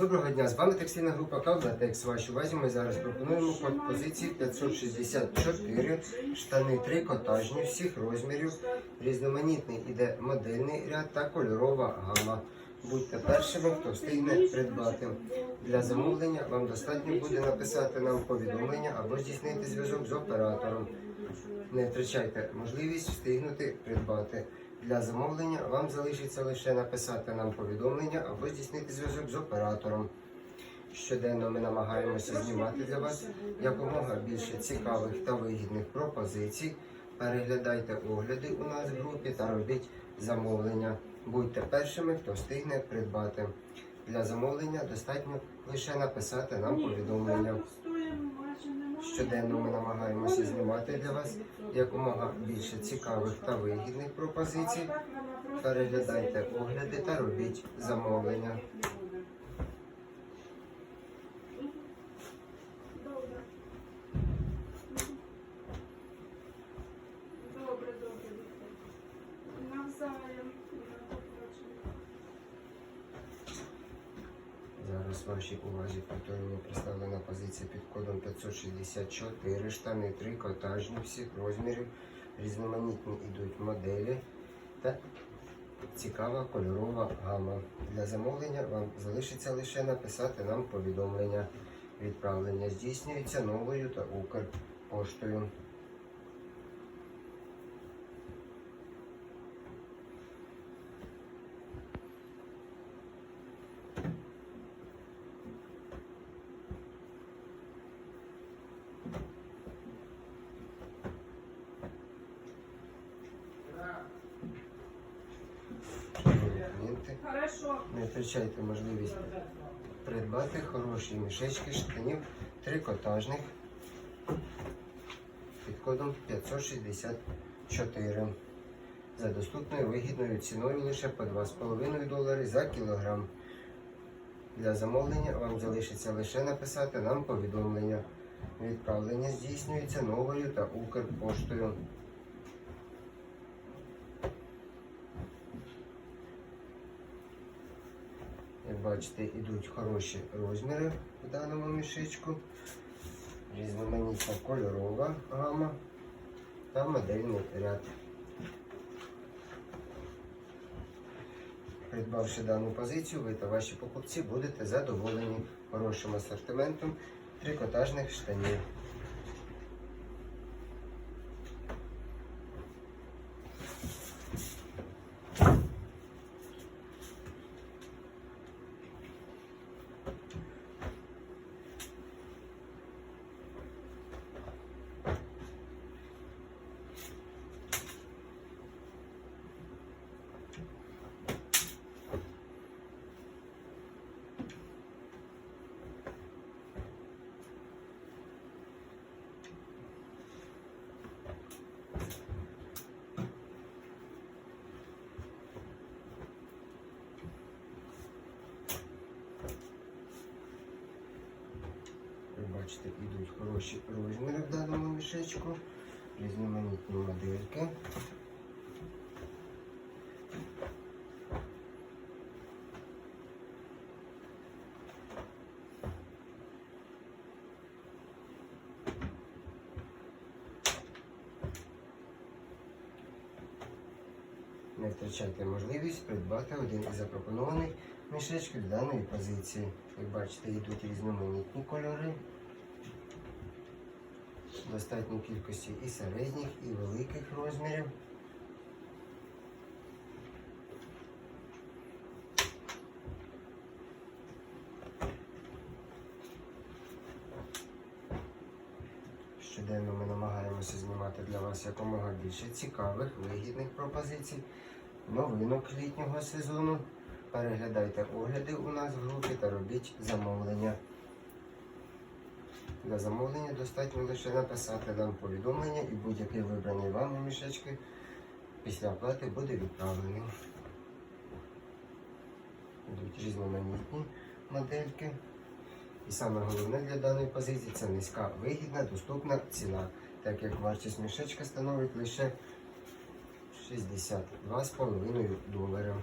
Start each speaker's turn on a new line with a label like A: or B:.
A: Доброго дня, з вами текстильна група Кавлатекс. Вашій увазі ми зараз пропонуємо код позиції 564, штани трикотажні всіх розмірів, різноманітний іде модельний ряд та кольорова гама. Будьте першими, хто встигне придбати. Для замовлення вам достатньо буде написати нам повідомлення або здійснити зв'язок з оператором. Не втрачайте можливість встигнути придбати. Для замовлення вам залишиться лише написати нам повідомлення або здійснити зв'язок з оператором. Щоденно ми намагаємося знімати для вас якомога більше цікавих та вигідних пропозицій. Переглядайте огляди у нас в групі та робіть замовлення. Будьте першими, хто встигне придбати. Для замовлення достатньо лише написати нам повідомлення. Щоденно ми намагаємося знімати для вас якомога більше цікавих та вигідних пропозицій. Переглядайте огляди та робіть замовлення. Зараз вашій увазі повторюємо представлена позиція під кодом 564, штани трикотажні всіх розмірів, різноманітні йдуть моделі та цікава кольорова гама. Для замовлення вам залишиться лише написати нам повідомлення. Відправлення здійснюється новою та Укрпоштою. Не втрачайте можливість придбати хороші мішечки штанів трикотажних під кодом 564 за доступною вигідною ціною лише по 2,5 долари за кілограм. Для замовлення вам залишиться лише написати нам повідомлення. Відправлення здійснюється новою та Укрпоштою. Як бачите, йдуть хороші розміри в даному мішечку. Різноманітна кольорова гама та модельний ряд. Придбавши дану позицію, ви та ваші покупці будете задоволені хорошим асортиментом трикотажних штанів. Ви бачите, йдуть хороші розміри в даному мішечку, різноманітні модельки. Не втрачайте можливість придбати один із запропонованих мішечків даної позиції. Як бачите, йдуть різноманітні кольори. Достатньо кількості і середніх, і великих розмірів. Щоденно ми намагаємося знімати для вас якомога більше цікавих, вигідних пропозицій, новинок літнього сезону. Переглядайте огляди у нас в групі та робіть замовлення. Для замовлення достатньо лише написати нам повідомлення і будь-який вибраний вами мішечки після оплати буде відправлений. Йдуть різноманітні модельки. І саме головне для даної позиції це низька вигідна, доступна ціна, так як вартість мішечка становить лише 62,5 доларів.